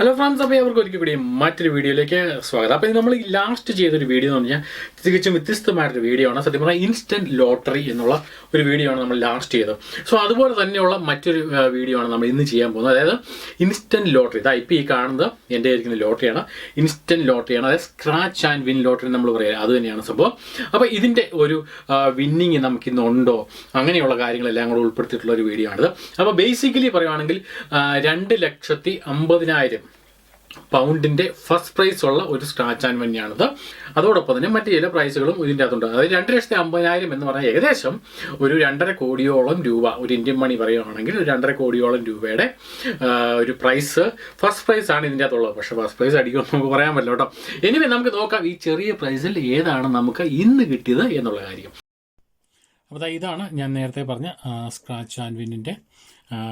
Hello friends അപ്പോൾ അവർക്ക് ഒരിക്കൽ കൂടി മറ്റൊരു വീഡിയോയിലേക്ക് സ്വാഗതം. അപ്പോൾ നമ്മൾ ലാസ്റ്റ് ചെയ്തൊരു വീഡിയോ എന്ന് പറഞ്ഞാൽ തികച്ചും വ്യത്യസ്തമായിട്ടൊരു വീഡിയോ ആണ്. സത്യം പറഞ്ഞാൽ ഇൻസ്റ്റന്റ് ലോട്ടറി എന്നുള്ള ഒരു വീഡിയോ ആണ് നമ്മൾ ലാസ്റ്റ് ചെയ്തത്. സോ അതുപോലെ തന്നെയുള്ള മറ്റൊരു വീഡിയോ ആണ് നമ്മൾ ഇന്ന് ചെയ്യാൻ പോകുന്നത്. അതായത് ഇൻസ്റ്റന്റ് ലോട്ടറി ഇതാ ഇപ്പോൾ ഈ കാണുന്നത് എന്റെ ആയിരിക്കുന്ന ലോട്ടറിയാണ് ഇൻസ്റ്റന്റ് ലോട്ടറിയാണ് അതായത് സ്ക്രാച്ച് ആൻഡ് വിൻ ലോട്ടറി നമ്മൾ പറയുക അത് തന്നെയാണ് സംഭവം. അപ്പോൾ ഇതിന്റെ ഒരു വിന്നിങ് നമുക്കിന്നുണ്ടോ അങ്ങനെയുള്ള കാര്യങ്ങളെല്ലാം കൂടെ ഉൾപ്പെടുത്തിയിട്ടുള്ള ഒരു വീഡിയോ ആണിത്. അപ്പോൾ ബേസിക്കലി പറയുവാണെങ്കിൽ ആ, രണ്ട് ലക്ഷത്തി അമ്പതിനായിരം പൗണ്ടിന്റെ ഫസ്റ്റ് പ്രൈസ് ഉള്ള ഒരു സ്ക്രാച്ച് ആൻഡ് വന്നെയാണിത് അതോടൊപ്പം തന്നെ മറ്റു ചില പ്രൈസുകളും ഇതിന്റെ അകത്തുണ്ട്. അതായത് രണ്ട് ലക്ഷത്തി അമ്പതിനായിരം എന്ന് പറഞ്ഞാൽ ഏകദേശം ഒരു രണ്ടര കോടിയോളം രൂപ ഒരു ഇന്ത്യൻ മണി പറയുകയാണെങ്കിൽ ഒരു രണ്ടര കോടിയോളം രൂപയുടെ ഒരു പ്രൈസ് ഫസ്റ്റ് പ്രൈസ് ആണ് ഇതിന്റെ അകത്തുള്ളത്. പക്ഷേ ഫസ്റ്റ് പ്രൈസ് അടിക്കുമെന്ന് നമുക്ക് പറയാൻ പറ്റില്ല കേട്ടോ. എനിവേ നമുക്ക് നോക്കാം ഈ ചെറിയ പ്രൈസിൽ ഏതാണ് നമുക്ക് ഇന്ന് കിട്ടിയത് എന്നുള്ള കാര്യം. അപ്പോൾ ഇതാണ് ഞാൻ നേരത്തെ പറഞ്ഞ സ്ക്രാച്ച് ആൻഡ് വിന്നിന്റെ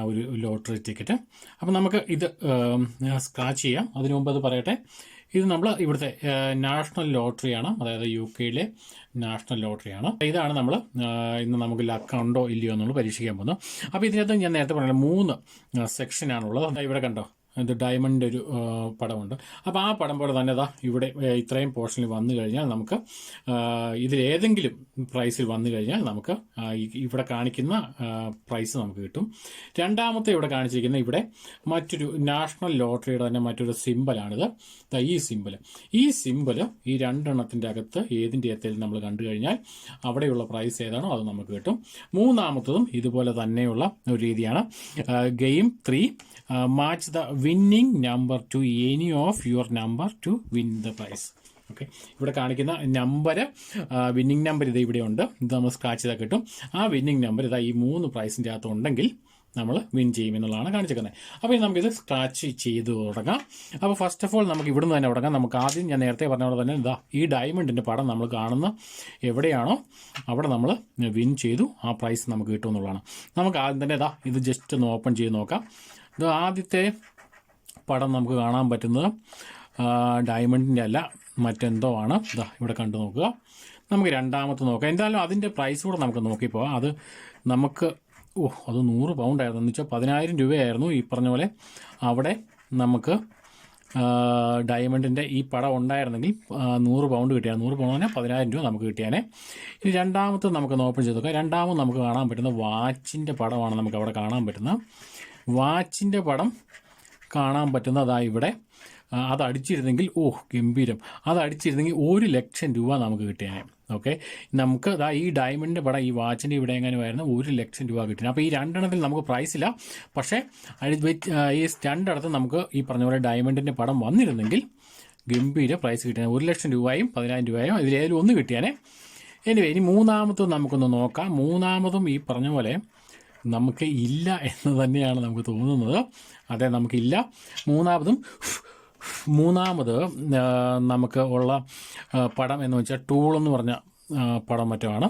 ഒരു ലോട്ടറി ടിക്കറ്റ്. അപ്പം നമുക്ക് ഇത് സ്ക്രാച്ച് ചെയ്യാം. അതിനു മുമ്പ് അത് പറയട്ടെ. ഇത് നമ്മൾ ഇവിടുത്തെ നാഷണൽ ലോട്ടറിയാണ്. അതായത് യു കെയിലെ നാഷണൽ ലോട്ടറിയാണ്. ഇതാണ് നമ്മൾ ഇന്ന് നമുക്ക് ലക്ക് ഉണ്ടോ ഇല്ലയോ എന്നുള്ളത് പരീക്ഷിക്കാൻ പോകുന്നത്. അപ്പോൾ ഇതിനകത്ത് ഞാൻ നേരത്തെ പറഞ്ഞ മൂന്ന് സെക്ഷനാണുള്ളത്. ഇവിടെ കണ്ടോ? ഇത് ഡയമണ്ട് ഒരു പടമുണ്ട്. അപ്പോൾ ആ പടം പോലെ തന്നെ ഇതാ ഇവിടെ ഇത്രയും പോർഷനിൽ വന്നു കഴിഞ്ഞാൽ നമുക്ക് ഇതിലേതെങ്കിലും പ്രൈസിൽ വന്നു കഴിഞ്ഞാൽ നമുക്ക് ഇവിടെ കാണിക്കുന്ന പ്രൈസ് നമുക്ക് കിട്ടും. രണ്ടാമത്തെ ഇവിടെ കാണിച്ചിരിക്കുന്ന ഇവിടെ മറ്റൊരു നാഷണൽ ലോട്ടറിയുടെ തന്നെ മറ്റൊരു സിമ്പലാണിത് ഈ സിമ്പൽ ഈ സിമ്പൽ ഈ രണ്ടെണ്ണത്തിന്റെ അകത്ത് ഏതിന്റെ ഏത്തേലും നമ്മൾ കണ്ടു കഴിഞ്ഞാൽ അവിടെയുള്ള പ്രൈസ് ഏതാണോ അത് നമുക്ക് കിട്ടും. മൂന്നാമത്തതും ഇതുപോലെ തന്നെയുള്ള ഒരു രീതിയാണ്. Game three match the winning number to any of your number to win the prize okay ഇവിടെ കാണിക്കുന്ന നമ്പർ വിന്നിങ് നമ്പർ ഇത് ഇവിടെ ഉണ്ട്. ഇത് നമ്മൾ സ്ക്രാച്ച് ചെയ്താൽ കിട്ടും. ആ വിന്നിങ് നമ്പർ ഇതാ ഈ മൂന്ന് പ്രൈസിന്റെ അകത്ത് ഉണ്ടെങ്കിൽ നമ്മൾ വിൻ ചെയ്യും എന്നുള്ളതാണ് കാണിച്ചിരിക്കുന്നത്. അപ്പോൾ ഇനി നമുക്കിത് സ്ക്രാച്ച് ചെയ്ത് തുടങ്ങാം. അപ്പോൾ ഫസ്റ്റ് ഓഫ് ഓൾ നമുക്ക് ഇവിടുന്ന് തന്നെ തുടങ്ങാം. നമുക്ക് ആദ്യം ഞാൻ നേരത്തെ പറഞ്ഞ പോലെ തന്നെ ഇതാ ഈ ഡയമണ്ടിന്റെ പടം നമ്മൾ കാണുന്ന എവിടെയാണോ അവിടെ നമ്മൾ വിൻ ചെയ്തു. ആ പ്രൈസ് നമുക്ക് കിട്ടും എന്നുള്ളതാണ്. നമുക്ക് ആദ്യം തന്നെ ഇതാ ഇത് ജസ്റ്റ് ഒന്ന് ഓപ്പൺ ചെയ്ത് നോക്കാം. ഇത് ആദ്യത്തെ പടം നമുക്ക് കാണാൻ പറ്റുന്നത് ഡയമണ്ടിന്റെ അല്ല മറ്റെന്തോ ആണ്. ഇതാ ഇവിടെ കണ്ടു നോക്കുക. നമുക്ക് രണ്ടാമത്തെ നോക്കാം. എന്തായാലും അതിന്റെ പ്രൈസ് കൂടെ നമുക്ക് നോക്കിപ്പോവാം അത് നമുക്ക് ഓ അത് നൂറ് പൗണ്ട് ആയിരുന്നു. എന്ന് വെച്ചാൽ പതിനായിരം രൂപയായിരുന്നു ഈ പറഞ്ഞ പോലെ. അവിടെ നമുക്ക് ഡയമണ്ടിന്റെ ഈ പടം ഉണ്ടായിരുന്നെങ്കിൽ നൂറ് പൗണ്ട് കിട്ടിയാൽ നൂറ് പൗണ്ട് പറഞ്ഞാൽ പതിനായിരം രൂപ നമുക്ക് കിട്ടിയാനേ. ഇനി രണ്ടാമത്തെ നമുക്ക് ഓപ്പൺ ചെയ്ത് നോക്കാം. രണ്ടാമത് നമുക്ക് കാണാൻ പറ്റുന്ന വാച്ചിന്റെ പടമാണ് നമുക്ക് അവിടെ കാണാൻ പറ്റുന്നത്. വാച്ചിന്റെ പടം കാണാൻ പറ്റുന്ന അതാ ഇവിടെ. അത് അടിച്ചിരുന്നെങ്കിൽ ഓ ഗംഭീരം. അത് അടിച്ചിരുന്നെങ്കിൽ ഒരു ലക്ഷം രൂപ നമുക്ക് കിട്ടിയേനെ ഓക്കെ? നമുക്ക് ദാ ഈ ഡയമണ്ടിന്റെ പടം ഈ വാച്ചിന്റെ ഇവിടെ എങ്ങനെ എങ്ങനെയായിരുന്നു ഒരു ലക്ഷം രൂപ കിട്ടിയത് അപ്പോൾ ഈ രണ്ടെണ്ണത്തിൽ നമുക്ക് പ്രൈസ് ഇല്ല. പക്ഷേ ഈ രണ്ടിടത്ത് നമുക്ക് ഈ പറഞ്ഞ പോലെ ഡയമണ്ടിന്റെ പടം വന്നിരുന്നെങ്കിൽ ഗംഭീര പ്രൈസ് കിട്ടിയാൽ ഒരു ലക്ഷം രൂപയും പതിനായിരം രൂപയും ഇതിലേതിലും ഒന്ന് കിട്ടിയാനേ. എനിവേ ഇനി മൂന്നാമത്തും നമുക്കൊന്ന് നോക്കാം. മൂന്നാമതും ഈ പറഞ്ഞ പോലെ നമുക്ക് ഇല്ല എന്ന് തന്നെയാണ് നമുക്ക് തോന്നുന്നത്. അതെ നമുക്കില്ല മൂന്നാമതും മൂന്നാമത് നമുക്ക് ഉള്ള പടം എന്ന് വെച്ചാൽ ടൂൾ എന്ന് പറഞ്ഞ പടം മറ്റുമാണ്.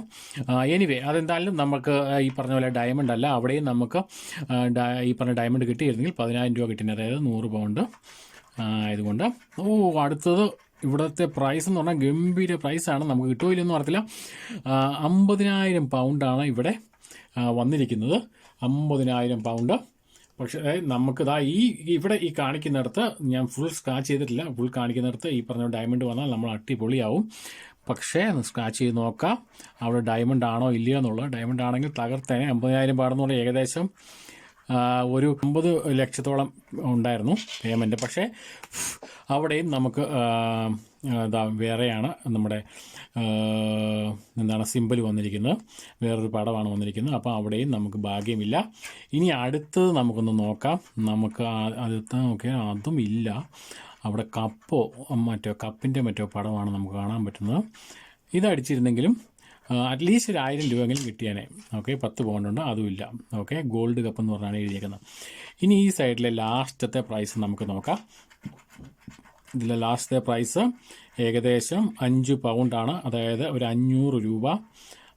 എനിവേ അതെന്തായാലും നമുക്ക് ഈ പറഞ്ഞ പോലെ ഡയമണ്ട് അല്ല. അവിടെയും നമുക്ക് ഈ പറഞ്ഞ ഡയമണ്ട് കിട്ടിയിരുന്നെങ്കിൽ പതിനായിരം രൂപ കിട്ടിന് അതായത് നൂറ് പൗണ്ട് ആയതുകൊണ്ട്. ഓ അടുത്തത് ഇവിടുത്തെ പ്രൈസ് എന്ന് പറഞ്ഞാൽ ഗംഭീര പ്രൈസാണ് നമുക്ക് കിട്ടുമോ ഇല്ലെന്ന് ആ, അമ്പതിനായിരം പൗണ്ടാണ് ഇവിടെ വന്നിരിക്കുന്നത്. അമ്പതിനായിരം പൗണ്ട് പക്ഷേ നമുക്കിതാ ഈ ഇവിടെ ഈ കാണിക്കുന്നിടത്ത് ഞാൻ ഫുൾ സ്ക്രാച്ച് ചെയ്തിട്ടില്ല. ഫുൾ കാണിക്കുന്നിടത്ത് ഈ പറഞ്ഞ ഡയമണ്ട് വന്നാൽ നമ്മൾ അട്ടിപൊളിയാവും പക്ഷേ സ്ക്രാച്ച് ചെയ്ത് നോക്കാം. അവിടെ ഡയമണ്ട് ആണോ ഇല്ലയോ എന്നുള്ളത്. ഡയമണ്ട് ആണെങ്കിൽ തകർത്തേനെ. അമ്പതിനായിരം പാടെന്ന് ഏകദേശം ഒരു അമ്പത് ലക്ഷത്തോളം ഉണ്ടായിരുന്നു പേയ്മെന്റ് പക്ഷേ അവിടെയും നമുക്ക് വേറെയാണ് നമ്മുടെ എന്താണ് സിമ്പിൾ വന്നിരിക്കുന്നത്. വേറൊരു പടമാണ് വന്നിരിക്കുന്നത്. അപ്പോൾ അവിടെയും നമുക്ക് ഭാഗ്യമില്ല. ഇനി അടുത്തത് നമുക്കൊന്ന് നോക്കാം. നമുക്ക് അടുത്ത ഓക്കെ അതും ഇല്ല. അവിടെ കപ്പോ മറ്റോ കപ്പിന്റെ മറ്റോ പടമാണ് നമുക്ക് കാണാൻ പറ്റുന്നത്. ഇതടിച്ചിരുന്നെങ്കിലും അറ്റ്ലീസ്റ്റ് ഒരു ആയിരം രൂപയെങ്കിലും കിട്ടിയാനേ. ഓക്കെ പത്ത് പൗണ്ടുണ്ട് അതുമില്ല ഓക്കെ ഗോൾഡ് കപ്പ് എന്ന് പറഞ്ഞാണ് എഴുതിയേക്കുന്നത്. ഇനി ഈ സൈഡിലെ ലാസ്റ്റത്തെ പ്രൈസ് നമുക്ക് നോക്കാം. ഇതിലെ ലാസ്റ്റത്തെ പ്രൈസ്. ഏകദേശം അഞ്ച് പൗണ്ടാണ് അതായത് ഒരു അഞ്ഞൂറ് രൂപ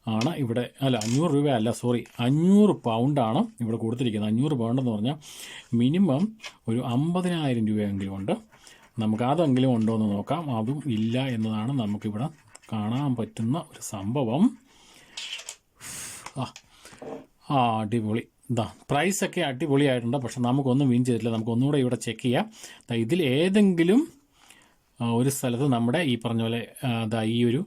ആണ് ഇവിടെ അല്ല അഞ്ഞൂറ് രൂപ അല്ല സോറി അഞ്ഞൂറ് പൗണ്ടാണ് ഇവിടെ കൊടുത്തിരിക്കുന്നത്. അഞ്ഞൂറ് പൗണ്ട് എന്ന് പറഞ്ഞാൽ മിനിമം ഒരു അമ്പതിനായിരം രൂപയെങ്കിലും ഉണ്ട്. നമുക്ക് അതെങ്കിലും ഉണ്ടോ എന്ന് നോക്കാം. അതും ഇല്ല എന്നതാണ് നമുക്കിവിടെ കാണാൻ പറ്റുന്ന ഒരു സംഭവം. ആ ആ അടിപൊളി. ഇതാ പ്രൈസൊക്കെ അടിപൊളിയായിട്ടുണ്ട്. പക്ഷെ നമുക്കൊന്നും വിൻ ചെയ്തിട്ടില്ല. നമുക്കൊന്നുകൂടെ ഇവിടെ ചെക്ക് ചെയ്യാം. ഇതിൽ ഏതെങ്കിലും ഒരു സ്ഥലത്ത് നമ്മുടെ ഈ പറഞ്ഞ പോലെ ദാ ഈ ഒരു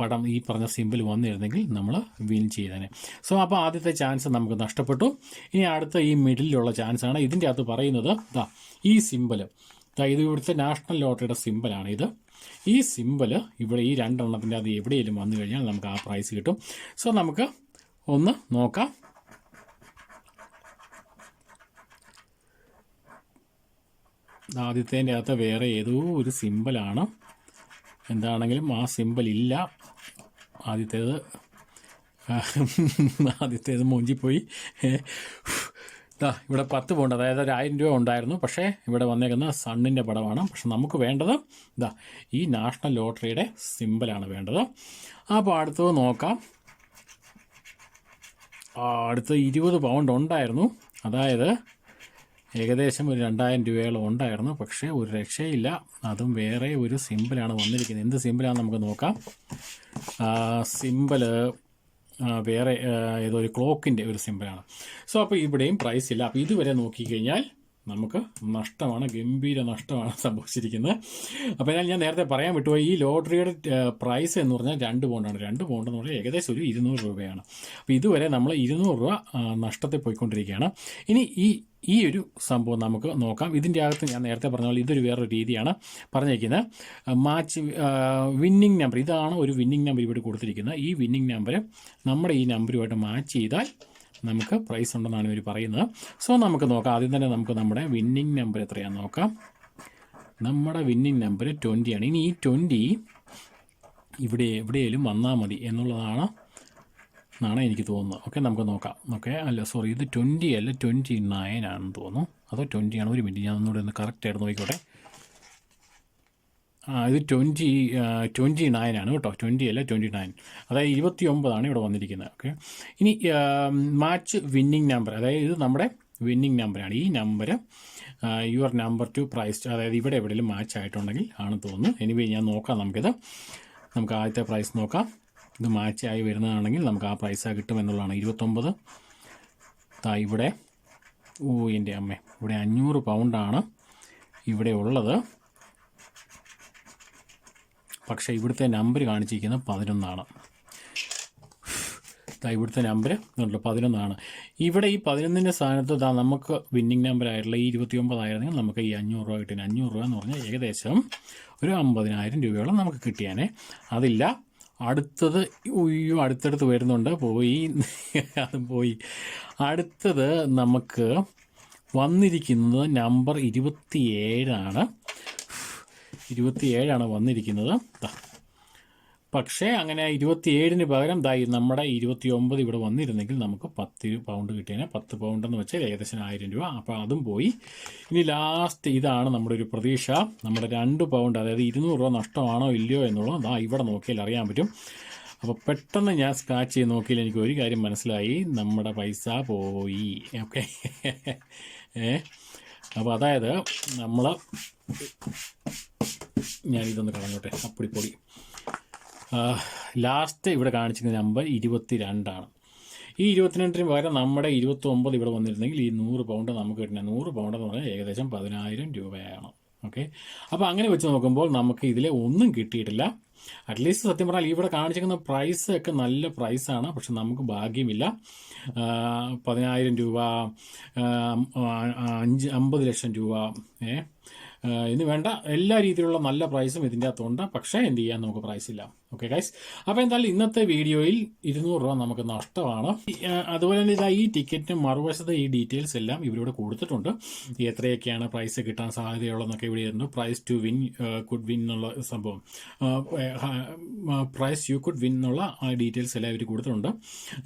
പടം ഈ പറഞ്ഞ സിമ്പിൾ വന്നിരുന്നെങ്കിൽ നമ്മൾ വിൻ ചെയ്തേനെ. സോ അപ്പോൾ ആദ്യത്തെ ചാൻസ് നമുക്ക് നഷ്ടപ്പെട്ടു. ഇനി അടുത്ത ഈ മിഡിലുള്ള ചാൻസ് ആണ്. ഇതിന്റെ അകത്ത് പറയുന്നത് ദാ ഈ സിമ്പിൾ ദാ ഇത് ഇവിടുത്തെ നാഷണൽ ലോട്ടറിയുടെ സിമ്പിളാണ് ഇത്. ഈ സിമ്പിൾ ഇവിടെ ഈ രണ്ടെണ്ണത്തിന്റെ അത് എവിടെയെങ്കിലും വന്നു കഴിഞ്ഞാൽ നമുക്ക് ആ പ്രൈസ് കിട്ടും. സോ നമുക്ക് ഒന്ന് നോക്കാം. ആദ്യത്തേന്റെ അകത്ത് വേറെ ഏതോ ഒരു സിമ്പിളാണ് എന്താണെങ്കിലും ആ സിമ്പിൾ ഇല്ല ആദ്യത്തേത് ആദ്യത്തേത് മൂഞ്ചിപ്പോയി. ഇതാ ഇവിടെ പത്ത് പോണ്ട് അതായത് ഒരു ആയിരം രൂപ ഉണ്ടായിരുന്നു. പക്ഷേ ഇവിടെ വന്നേക്കുന്ന സണ്ണിന്റെ പടമാണ്. പക്ഷെ നമുക്ക് വേണ്ടത് ഇതാ ഈ നാഷണൽ ലോട്ടറിയുടെ സിമ്പിളാണ് വേണ്ടത്. അപ്പോൾ അടുത്തത് നോക്കാം. അടുത്ത് ഇരുപത് പൗണ്ട് ഉണ്ടായിരുന്നു. അതായത് ഏകദേശം ഒരു രണ്ടായിരം രൂപയോളം ഉണ്ടായിരുന്നു. പക്ഷേ ഒരു രക്ഷയില്ല. അതും വേറെ ഒരു സിമ്പിളാണ് വന്നിരിക്കുന്നത്. എന്ത് സിമ്പിളാണെന്ന് നമുക്ക് നോക്കാം. സിമ്പിൾ വേറെ ഏതോ ഒരു ക്ലോക്കിന്റെ ഒരു സിമ്പിളാണ്. സോ അപ്പോൾ ഇവിടെയും പ്രൈസ് ഇല്ല. അപ്പോൾ ഇതുവരെ നോക്കിക്കഴിഞ്ഞാൽ നമുക്ക് നഷ്ടമാണ് ഗംഭീര നഷ്ടമാണ് സംഭവിച്ചിരിക്കുന്നത്. അപ്പോൾ എന്നാൽ ഞാൻ നേരത്തെ പറയാൻ വിട്ടുപോയി. ഈ ലോട്ടറിയുടെ പ്രൈസ് എന്ന് പറഞ്ഞാൽ രണ്ട് പൗണ്ടാണ് രണ്ട് പൗണ്ട് എന്ന് പറഞ്ഞാൽ ഏകദേശം ഒരു ഇരുന്നൂറ് രൂപയാണ്. അപ്പോൾ ഇതുവരെ നമ്മൾ ഇരുന്നൂറ് രൂപ നഷ്ടത്തിൽ പോയിക്കൊണ്ടിരിക്കുകയാണ്. ഇനി ഈ ഈ ഒരു സംഭവം നമുക്ക് നോക്കാം. ഇതിന്റെ അകത്ത് ഞാൻ നേരത്തെ പറഞ്ഞ പോലെ ഇതൊരു വേറൊരു രീതിയാണ് പറഞ്ഞിരിക്കുന്നത്. മാച്ച് വിന്നിങ് നമ്പർ ഇതാണ് ഒരു വിന്നിങ് നമ്പർ ഇവിടെ കൊടുത്തിരിക്കുന്നത്. ഈ വിന്നിങ് നമ്പർ നമ്മുടെ ഈ നമ്പറുമായിട്ട് മാച്ച് ചെയ്താൽ നമുക്ക് പ്രൈസ് ഉണ്ടെന്നാണ് ഇവർ പറയുന്നത്. സോ നമുക്ക് നോക്കാം. ആദ്യം തന്നെ നമുക്ക് നമ്മുടെ വിന്നിങ് നമ്പർ എത്രയാണെന്ന് നോക്കാം. നമ്മുടെ വിന്നിങ് നമ്പർ ട്വന്റിയാണ് ഇനി ഈ ട്വന്റി ഇവിടെ എവിടെയെങ്കിലും വന്നാൽ മതി എന്നുള്ളതാണ് എന്നാണ് എനിക്ക് തോന്നുന്നത്. ഓക്കെ നമുക്ക് നോക്കാം. ഓക്കെ അല്ല സോറി ഇത് ട്വന്റി അല്ല ട്വന്റി നയൻ ആണെന്ന് തോന്നുന്നു. അതോ ട്വന്റി ആണ്? ഒരു മിനിറ്റ് ഞാൻ ഒന്നുകൂടെ ഒന്ന് കറക്റ്റായിട്ട് നോക്കിക്കോട്ടെ. ആ ഇത് ട്വന്റി ട്വന്റി നയൻ ആണ് കേട്ടോ. ട്വന്റി അല്ല ട്വന്റി നയൻ അതായത് ഇരുപത്തി ഒമ്പതാണ് ഇവിടെ വന്നിരിക്കുന്നത്. ഓക്കെ ഇനി മാച്ച് വിന്നിങ് നമ്പർ അതായത് ഇത് നമ്മുടെ വിന്നിങ് നമ്പറാണ് ഈ number your number to prize അതായത് ഇവിടെ എവിടെയെങ്കിലും മാച്ച് ആയിട്ടുണ്ടെങ്കിൽ ആണെന്ന് തോന്നുന്നു. എനിവേ ഞാൻ നോക്കാം നമുക്കിത്. നമുക്ക് ആദ്യത്തെ പ്രൈസ് നോക്കാം. ഇത് മാച്ച് ആയി വരുന്നതാണെങ്കിൽ നമുക്ക് ആ പ്രൈസ് കിട്ടുമെന്നുള്ളതാണ് ഇരുപത്തൊമ്പത്. താ ഇവിടെ. ഓ എന്റെ അമ്മ. ഇവിടെ അഞ്ഞൂറ് പൗണ്ടാണ് ഇവിടെ ഉള്ളത്. പക്ഷേ ഇവിടുത്തെ നമ്പർ കാണിച്ചിരിക്കുന്നത് പതിനൊന്നാണ്. താ ഇവിടുത്തെ നമ്പർ എന്നുള്ള പതിനൊന്നാണ്. ഇവിടെ ഈ പതിനൊന്നിന്റെ സ്ഥാനത്ത് താ നമുക്ക് വിന്നിങ് നമ്പർ ആയിട്ടുള്ള ഈ ഇരുപത്തി ഒമ്പതായിരുന്നെങ്കിൽ നമുക്ക് ഈ അഞ്ഞൂറ് രൂപ കിട്ടിയ അഞ്ഞൂറ് രൂപ എന്ന് പറഞ്ഞാൽ ഏകദേശം ഒരു അമ്പതിനായിരം രൂപയോളം നമുക്ക് കിട്ടിയാനേ. അതില്ല അടുത്തത് ഉയ്യോ അടുത്തടുത്ത് വരുന്നുണ്ട്. പോയി. അതും പോയി. അടുത്തത് നമുക്ക് വന്നിരിക്കുന്നത് നമ്പർ ഇരുപത്തിയേഴാണ്. ഇരുപത്തിയേഴാണ് വന്നിരിക്കുന്നത്. പക്ഷേ അങ്ങനെ ഇരുപത്തിയേഴിന് പകരം ദാ നമ്മുടെ ഇരുപത്തി ഒമ്പത് ഇവിടെ വന്നിരുന്നെങ്കിൽ നമുക്ക് പത്ത് പൗണ്ട് കിട്ടിയേനെ. പത്ത് പൗണ്ട് എന്ന് വെച്ചാൽ ഏകദേശം ആയിരം രൂപ. അപ്പോൾ അതും പോയി. ഇനി ലാസ്റ്റ് ഇതാണ് നമ്മുടെ ഒരു പ്രതീക്ഷ. നമ്മുടെ രണ്ട് പൗണ്ട് അതായത് ഇരുന്നൂറ് രൂപ നഷ്ടമാണോ ഇല്ലയോ എന്നുള്ളത് ദാ ഇവിടെ നോക്കിയാൽ അറിയാൻ പറ്റും. അപ്പോൾ പെട്ടെന്ന് ഞാൻ സ്ക്രാച്ച് ചെയ്ത് നോക്കിയാൽ എനിക്ക് ഒരു കാര്യം മനസ്സിലായി. നമ്മുടെ പൈസ പോയി. ഓക്കെ ഏ? അപ്പോൾ അതായത് നമ്മൾ ഞാനിതൊന്ന് കളഞ്ഞോട്ടെ. അപ്പടിപ്പൊടി ലാസ്റ്റ് ഇവിടെ കാണിച്ചിരിക്കുന്ന നമ്പർ ഇരുപത്തി രണ്ടാണ് ഈ ഇരുപത്തിരണ്ടിന് പകരം നമ്മുടെ ഇരുപത്തൊമ്പത് ഇവിടെ വന്നിരുന്നെങ്കിൽ ഈ നൂറ് പൗണ്ട് നമുക്ക് കിട്ടുന്ന നൂറ് പൗണ്ട് എന്ന് പറഞ്ഞാൽ ഏകദേശം പതിനായിരം രൂപയാണ്. ഓക്കെ അപ്പോൾ അങ്ങനെ വെച്ച് നോക്കുമ്പോൾ നമുക്ക് ഇതിൽ ഒന്നും കിട്ടിയിട്ടില്ല. അറ്റ്ലീസ്റ്റ് സത്യം പറഞ്ഞാൽ ഇവിടെ കാണിച്ചിരിക്കുന്ന പ്രൈസ് ഒക്കെ നല്ല പ്രൈസാണ് പക്ഷെ നമുക്ക് ഭാഗ്യമില്ല. പതിനായിരം രൂപ അഞ്ച് അമ്പത് ലക്ഷം രൂപ ഏ ഇന്ന് വേണ്ട. എല്ലാ രീതിയിലുള്ള നല്ല പ്രൈസും ഇതിന്റെ അകത്തുണ്ട്. പക്ഷേ എന്ത് ചെയ്യാൻ നമുക്ക് പ്രൈസ് ഇല്ല. ഓക്കെ ഗൈസ് അപ്പോൾ എന്തായാലും ഇന്നത്തെ വീഡിയോയിൽ ഇരുന്നൂറ് രൂപ നമുക്ക് നഷ്ടമാണ്. അതുപോലെ തന്നെ ഇതാ ഈ ടിക്കറ്റിന് മറുവശത്ത് ഈ ഡീറ്റെയിൽസ് എല്ലാം ഇവരിവിടെ കൊടുത്തിട്ടുണ്ട്. എത്രയൊക്കെയാണ് പ്രൈസ് കിട്ടാൻ സാധ്യതയുള്ളതെന്നൊക്കെ ഇവിടെ ഇരുന്നു. Prize to win could win എന്നുള്ള സംഭവം. പ്രൈസ് യു കുഡ് വിൻ എന്നുള്ള ആ ഡീറ്റെയിൽസ് എല്ലാം ഇവർ കൊടുത്തിട്ടുണ്ട്.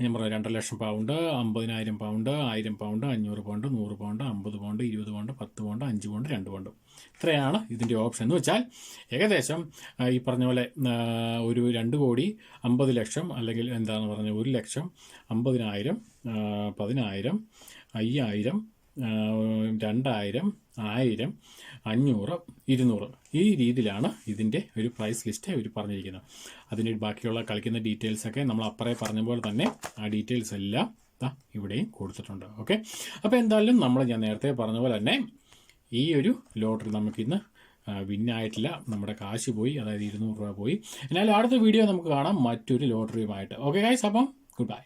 ഞാൻ പറയാം രണ്ടര ലക്ഷം പൗണ്ട് അമ്പതിനായിരം പൗണ്ട് ആയിരം പൗണ്ട് അഞ്ഞൂറ് പൗണ്ട് നൂറ് പൗണ്ട് അമ്പത് പൗണ്ട് ഇരുപത് പൗണ്ട് പത്ത് പൗണ്ട് അഞ്ച് പൗണ്ട് രണ്ട് പൗണ്ട് ഇത്രയാണ് ഇതിന്റെ ഓപ്ഷൻ എന്ന് വെച്ചാൽ ഏകദേശം ഈ പറഞ്ഞ പോലെ ഒരു രണ്ട് കോടി അമ്പത് ലക്ഷം അല്ലെങ്കിൽ എന്താണെന്ന് പറഞ്ഞാൽ ഒരു ലക്ഷം അമ്പതിനായിരം പതിനായിരം അയ്യായിരം രണ്ടായിരം ആയിരം അഞ്ഞൂറ് ഇരുന്നൂറ് ഈ രീതിയിലാണ് ഇതിന്റെ ഒരു പ്രൈസ് ലിസ്റ്റ് അവർ പറഞ്ഞിരിക്കുന്നത്. അതിന് ബാക്കിയുള്ള കളിക്കുന്ന ഡീറ്റെയിൽസൊക്കെ നമ്മൾ അപ്പറേ പറഞ്ഞ പോലെ തന്നെ ആ ഡീറ്റെയിൽസ് എല്ലാം ഇവിടെയും കൊടുത്തിട്ടുണ്ട്. ഓക്കെ അപ്പോൾ എന്തായാലും നമ്മൾ ഞാൻ നേരത്തെ പറഞ്ഞ പോലെ തന്നെ ഈ ഒരു ലോട്ടറി നമുക്കിന്ന് വിന്നായിട്ടില്ല. നമ്മുടെ കാശ് പോയി അതായത് ഇരുന്നൂറ് രൂപ പോയി. എന്നാലും അടുത്ത വീഡിയോ നമുക്ക് കാണാം മറ്റൊരു ലോട്ടറിയുമായിട്ട്. ഓക്കെ ഗൈസ് അപ്പം ഗുഡ് ബൈ